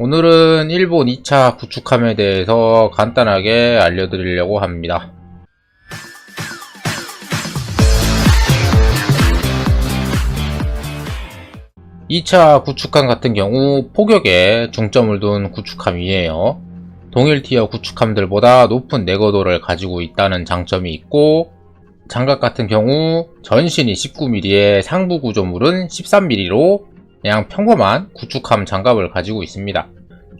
오늘은 일본 2차 구축함에 대해서 간단하게 알려드리려고 합니다. 2차 구축함 같은 경우 포격에 중점을 둔 구축함이에요. 동일 티어 구축함들보다 높은 내거도를 가지고 있다는 장점이 있고 장갑 같은 경우 전신이 19mm에 상부 구조물은 13mm로 그냥 평범한 구축함 장갑을 가지고 있습니다.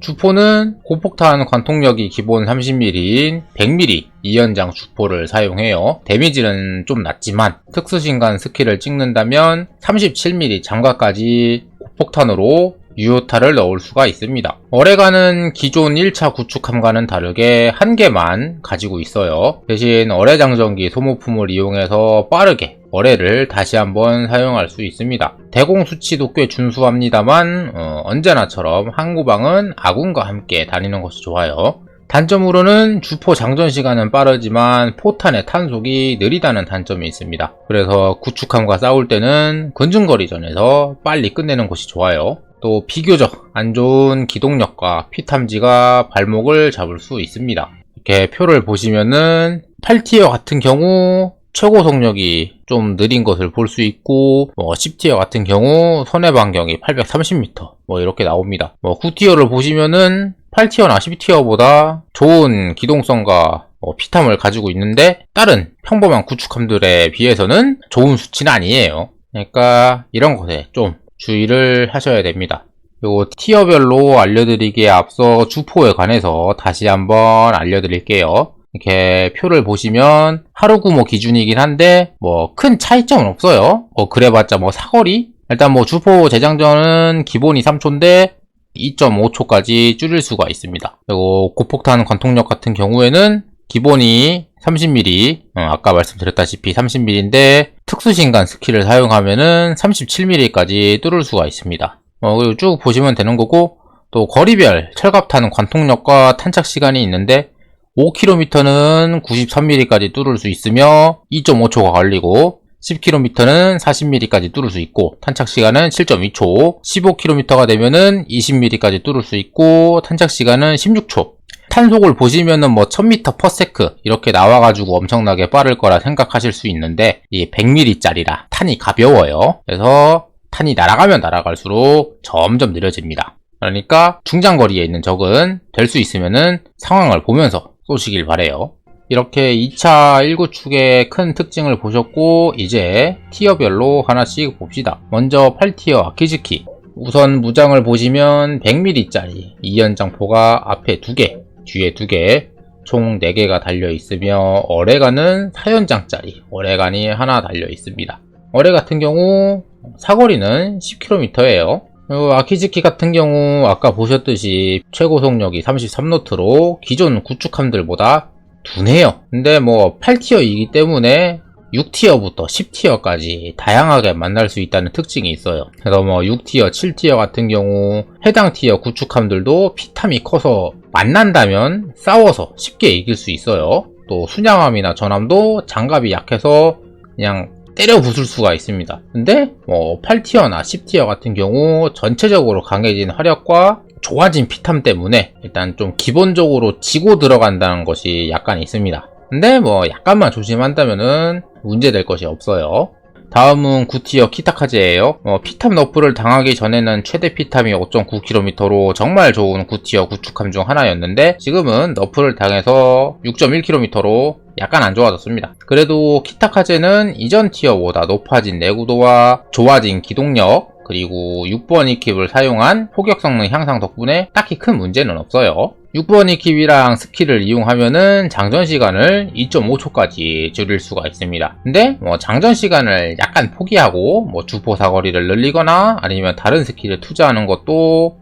주포는 고폭탄 관통력이 기본 30mm인 100mm 2연장 주포를 사용해요. 데미지는 좀 낮지만 특수신간 스킬을 찍는다면 37mm 장갑까지 고폭탄으로 유효타를 넣을 수가 있습니다. 어레가는 기존 1차 구축함과는 다르게 한 개만 가지고 있어요. 대신 어레장전기 소모품을 이용해서 빠르게 어레를 다시 한번 사용할 수 있습니다. 대공 수치도 꽤 준수합니다만 어, 언제나처럼 항구방은 아군과 함께 다니는 것이 좋아요. 단점으로는 주포 장전 시간은 빠르지만 포탄의 탄속이 느리다는 단점이 있습니다. 그래서 구축함과 싸울 때는 근중거리전에서 빨리 끝내는 것이 좋아요. 또 비교적 안 좋은 기동력과 피탐지가 발목을 잡을 수 있습니다. 이렇게 표를 보시면은 8티어 같은 경우 최고 속력이 좀 느린 것을 볼 수 있고 뭐 10티어 같은 경우 손해 반경이 830m 뭐 이렇게 나옵니다. 뭐 9티어를 보시면은 8티어나 10티어보다 좋은 기동성과 뭐 피탐을 가지고 있는데 다른 평범한 구축함들에 비해서는 좋은 수치는 아니에요. 그러니까 이런 것에 좀 주의를 하셔야 됩니다. 그리고 티어별로 알려드리기에 앞서 주포에 관해서 다시 한번 알려드릴게요. 이렇게 표를 보시면 하루 구모 기준이긴 한데 뭐 큰 차이점은 없어요. 뭐 그래봤자 뭐 사거리? 일단 뭐 주포 재장전은 기본이 3초인데 2.5초까지 줄일 수가 있습니다. 그리고 고폭탄 관통력 같은 경우에는 기본이 30mm, 어, 아까 말씀드렸다시피 30mm인데 특수신간 스킬을 사용하면은 37mm까지 뚫을 수가 있습니다. 어, 그리고 쭉 보시면 되는 거고 또 거리별 철갑탄 관통력과 탄착 시간이 있는데 5km는 93mm까지 뚫을 수 있으며 2.5초가 걸리고 10km는 40mm까지 뚫을 수 있고 탄착 시간은 7.2초 15km가 되면은 20mm까지 뚫을 수 있고 탄착 시간은 16초 탄속을 보시면은 뭐 1000m/s 이렇게 나와가지고 엄청나게 빠를 거라 생각하실 수 있는데 이 100mm짜리라 탄이 가벼워요. 그래서 탄이 날아가면 날아갈수록 점점 느려집니다. 그러니까 중장거리에 있는 적은 될 수 있으면은 상황을 보면서 쏘시길 바래요. 이렇게 2차 1구축의 큰 특징을 보셨고 이제 티어별로 하나씩 봅시다. 먼저 8티어 아키즈키 우선 무장을 보시면 100mm짜리 2연장포가 앞에 2개, 뒤에 2개, 총 4개가 달려 있으며 어레가는 4연장짜리 어레간이 하나 달려 있습니다. 어레 같은 경우 사거리는 10km예요. 그리고 아키즈키 같은 경우 아까 보셨듯이 최고 속력이 33노트로 기존 구축함들보다 둔해요. 근데 뭐 8티어이기 때문에 6티어부터 10티어까지 다양하게 만날 수 있다는 특징이 있어요. 그래서 뭐 6티어, 7티어 같은 경우 해당 티어 구축함들도 피탐이 커서 만난다면 싸워서 쉽게 이길 수 있어요. 또 순양함이나 전함도 장갑이 약해서 그냥 때려 부술 수가 있습니다. 근데 뭐 8티어나 10티어 같은 경우 전체적으로 강해진 화력과 좋아진 피탐 때문에 일단 좀 기본적으로 지고 들어간다는 것이 약간 있습니다. 근데 뭐 약간만 조심한다면은 문제될 것이 없어요. 다음은 9티어 키타카제예요. 어, 피탐 너프를 당하기 전에는 최대 피탐이 5.9km로 정말 좋은 9티어 구축함 중 하나였는데 지금은 너프를 당해서 6.1km로 약간 안 좋아졌습니다. 그래도 키타카제는 이전 티어보다 높아진 내구도와 좋아진 기동력 그리고 6번 이킵을 사용한 포격 성능 향상 덕분에 딱히 큰 문제는 없어요. 6번 이킵이랑 스킬을 이용하면은 장전 시간을 2.5초까지 줄일 수가 있습니다. 근데 뭐 장전 시간을 약간 포기하고 뭐 주포 사거리를 늘리거나 아니면 다른 스킬을 투자하는 것도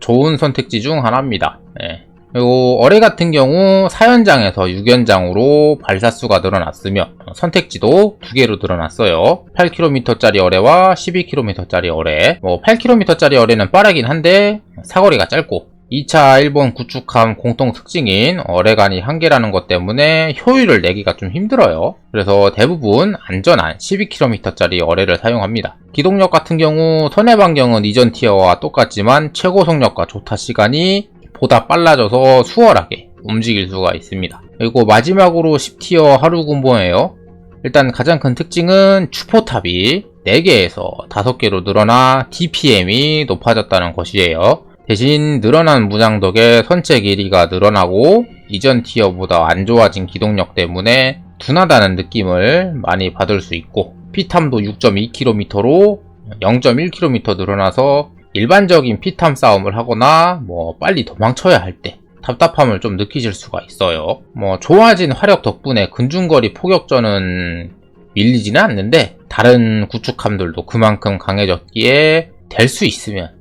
좋은 선택지 중 하나입니다. 네. 그리고 어뢰 같은 경우 4연장에서 6연장으로 발사수가 늘어났으며 선택지도 두 개로 늘어났어요. 8km짜리 어뢰와 12km짜리 어뢰. 뭐 8km짜리 어뢰는 빠르긴 한데 사거리가 짧고 2차 일본 구축함 공통 특징인 어뢰간이 한계라는 것 때문에 효율을 내기가 좀 힘들어요. 그래서 대부분 안전한 12km짜리 어뢰를 사용합니다. 기동력 같은 경우 선해 반경은 이전 티어와 똑같지만 최고 속력과 조타 시간이 보다 빨라져서 수월하게 움직일 수가 있습니다. 그리고 마지막으로 10티어 하루 군보예요. 일단 가장 큰 특징은 추포탑이 4개에서 5개로 늘어나 DPM이 높아졌다는 것이에요. 대신 늘어난 무장 덕에 선체 길이가 늘어나고 이전 티어보다 안 좋아진 기동력 때문에 둔하다는 느낌을 많이 받을 수 있고 피탐도 6.2km로 0.1km 늘어나서 일반적인 피탐 싸움을 하거나 뭐 빨리 도망쳐야 할 때 답답함을 좀 느끼실 수가 있어요. 뭐 좋아진 화력 덕분에 근중거리 포격전은 밀리지는 않는데 다른 구축함들도 그만큼 강해졌기에 될 수 있으면 예,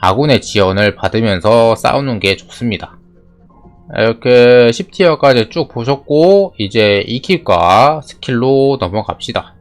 아군의 지원을 받으면서 싸우는 게 좋습니다. 이렇게 10티어까지 쭉 보셨고 이제 2킵과 스킬로 넘어갑시다.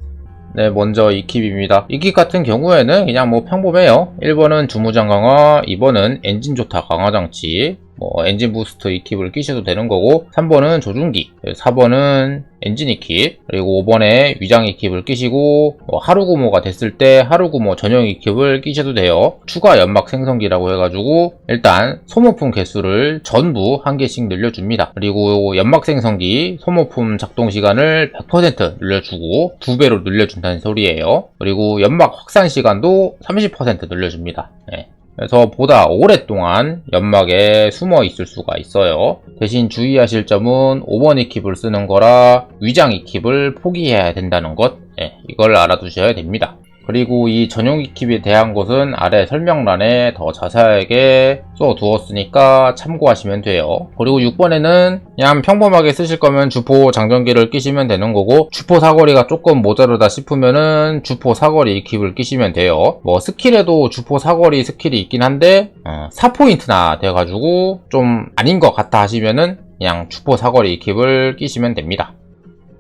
네, 먼저 2킵입니다. 2킵 같은 경우에는 그냥 뭐 평범해요. 1번은 주무장 강화, 2번은 엔진 좋다 강화 장치, 뭐 엔진 부스트 2킵을 끼셔도 되는 거고 3번은 조준기, 4번은 엔진 2킵, 그리고 5번에 위장 2킵을 끼시고 뭐 하루 구모가 됐을 때 하루 구모 전용 2킵을 끼셔도 돼요. 추가 연막 생성기라고 해가지고 일단 소모품 개수를 전부 한 개씩 늘려줍니다. 그리고 연막 생성기 소모품 작동 시간을 100% 늘려주고 두 배로 늘려준다는 소리예요. 그리고 연막 확산 시간도 30% 늘려줍니다. 네. 그래서 보다 오랫동안 연막에 숨어 있을 수가 있어요. 대신 주의하실 점은 5번 이킵을 쓰는 거라 위장 이킵을 포기해야 된다는 것, 예, 이걸 알아두셔야 됩니다. 그리고 이 전용 이킵에 대한 것은 아래 설명란에 더 자세하게 써 두었으니까 참고하시면 돼요. 그리고 6번에는 그냥 평범하게 쓰실 거면 주포 장전기를 끼시면 되는 거고 주포 사거리가 조금 모자르다 싶으면은 주포 사거리 이킵을 끼시면 돼요. 뭐 스킬에도 주포 사거리 스킬이 있긴 한데 어, 4포인트나 돼가지고 좀 아닌 것 같다 하시면은 그냥 주포 사거리 이킵을 끼시면 됩니다.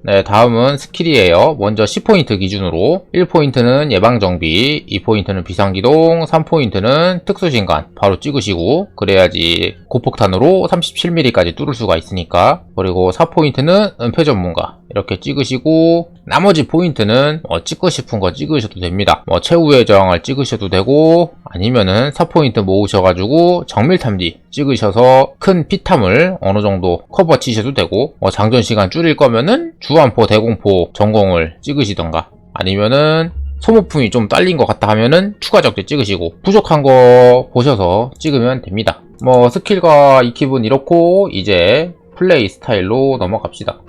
네, 다음은 스킬이에요. 먼저 10포인트 기준으로. 1포인트는 예방정비, 2포인트는 비상기동, 3포인트는 특수신간 바로 찍으시고 그래야지 고폭탄으로 37mm까지 뚫을 수가 있으니까. 그리고 4포인트는 은폐 전문가 이렇게 찍으시고 나머지 포인트는 뭐 찍고 싶은 거 찍으셔도 됩니다. 뭐 최후의 저항을 찍으셔도 되고 아니면은 4포인트 모으셔가지고 정밀 탐지 찍으셔서 큰 피탐을 어느 정도 커버 치셔도 되고 뭐 장전 시간 줄일 거면은 주안포 대공포 전공을 찍으시던가 아니면은 소모품이 좀 딸린 것 같다 하면은 추가 적재 찍으시고 부족한 거 보셔서 찍으면 됩니다. 뭐 스킬과 익힙은 이렇고 이제 플레이 스타일로 넘어갑시다.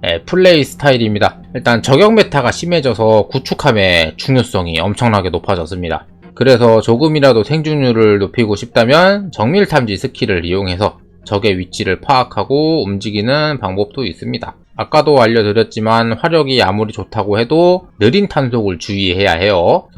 네, 플레이 스타일입니다. 일단 저격 메타가 심해져서 구축함의 중요성이 엄청나게 높아졌습니다. 그래서 조금이라도 생존율을 높이고 싶다면 정밀 탐지 스킬을 이용해서 적의 위치를 파악하고 움직이는 방법도 있습니다. 아까도 알려드렸지만 화력이 아무리 좋다고 해도 느린 탄속을 주의해야 해요.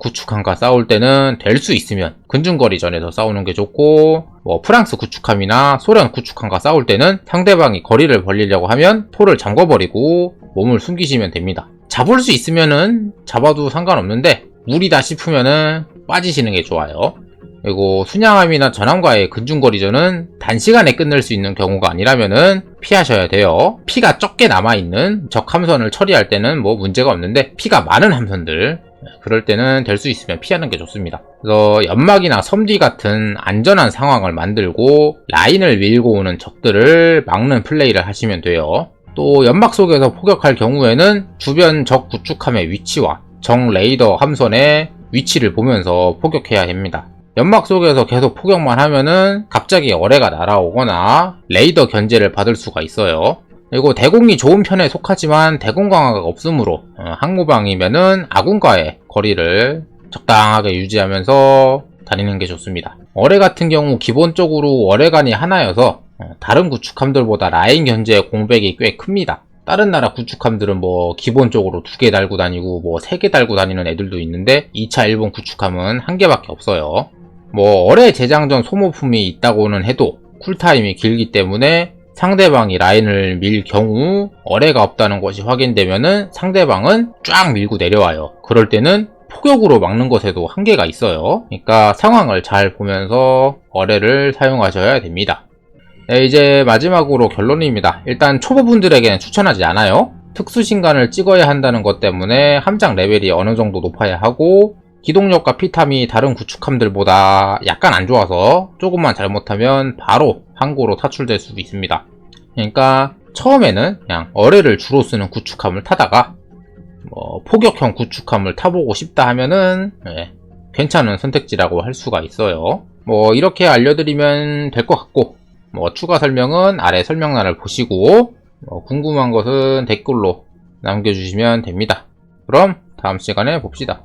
구축함과 싸울 때는 될 수 있으면 근중거리 전에서 싸우는 게 좋고 뭐 프랑스 구축함이나 소련 구축함과 싸울 때는 상대방이 거리를 벌리려고 하면 포를 잠궈버리고 몸을 숨기시면 됩니다. 잡을 수 있으면은 잡아도 상관없는데 무리다 싶으면은 빠지시는 게 좋아요. 그리고 순양함이나 전함과의 근중거리전은 단시간에 끝낼 수 있는 경우가 아니라면은 피하셔야 돼요. 피가 적게 남아있는 적 함선을 처리할 때는 뭐 문제가 없는데 피가 많은 함선들 그럴 때는 될 수 있으면 피하는 게 좋습니다. 그래서 연막이나 섬뒤 같은 안전한 상황을 만들고 라인을 밀고 오는 적들을 막는 플레이를 하시면 돼요. 또 연막 속에서 포격할 경우에는 주변 적 구축함의 위치와 정 레이더 함선의 위치를 보면서 포격해야 됩니다. 연막 속에서 계속 포격만 하면은 갑자기 어뢰가 날아오거나 레이더 견제를 받을 수가 있어요. 그리고 대공이 좋은 편에 속하지만 대공 강화가 없으므로 어, 항모방이면은 아군과의 거리를 적당하게 유지하면서 다니는 게 좋습니다. 어뢰 같은 경우 기본적으로 어뢰간이 하나여서 어, 다른 구축함들보다 라인 견제 공백이 꽤 큽니다. 다른 나라 구축함들은 뭐 기본적으로 두 개 달고 다니고 뭐 세 개 달고 다니는 애들도 있는데 2차 일본 구축함은 한 개밖에 없어요. 뭐 어뢰 재장전 소모품이 있다고는 해도 쿨타임이 길기 때문에 상대방이 라인을 밀 경우 어뢰가 없다는 것이 확인되면은 상대방은 쫙 밀고 내려와요. 그럴 때는 폭격으로 막는 것에도 한계가 있어요. 그러니까 상황을 잘 보면서 어뢰를 사용하셔야 됩니다. 네, 이제 마지막으로 결론입니다. 일단 초보분들에게는 추천하지 않아요. 특수신간을 찍어야 한다는 것 때문에 함장 레벨이 어느 정도 높아야 하고 기동력과 피탐이 다른 구축함들보다 약간 안 좋아서 조금만 잘못하면 바로 항구로 탈출될 수도 있습니다. 그러니까 처음에는 그냥 어뢰를 주로 쓰는 구축함을 타다가 뭐 포격형 구축함을 타보고 싶다 하면은 예, 괜찮은 선택지라고 할 수가 있어요. 뭐 이렇게 알려드리면 될 것 같고 뭐 추가 설명은 아래 설명란을 보시고 뭐 궁금한 것은 댓글로 남겨주시면 됩니다. 그럼 다음 시간에 봅시다.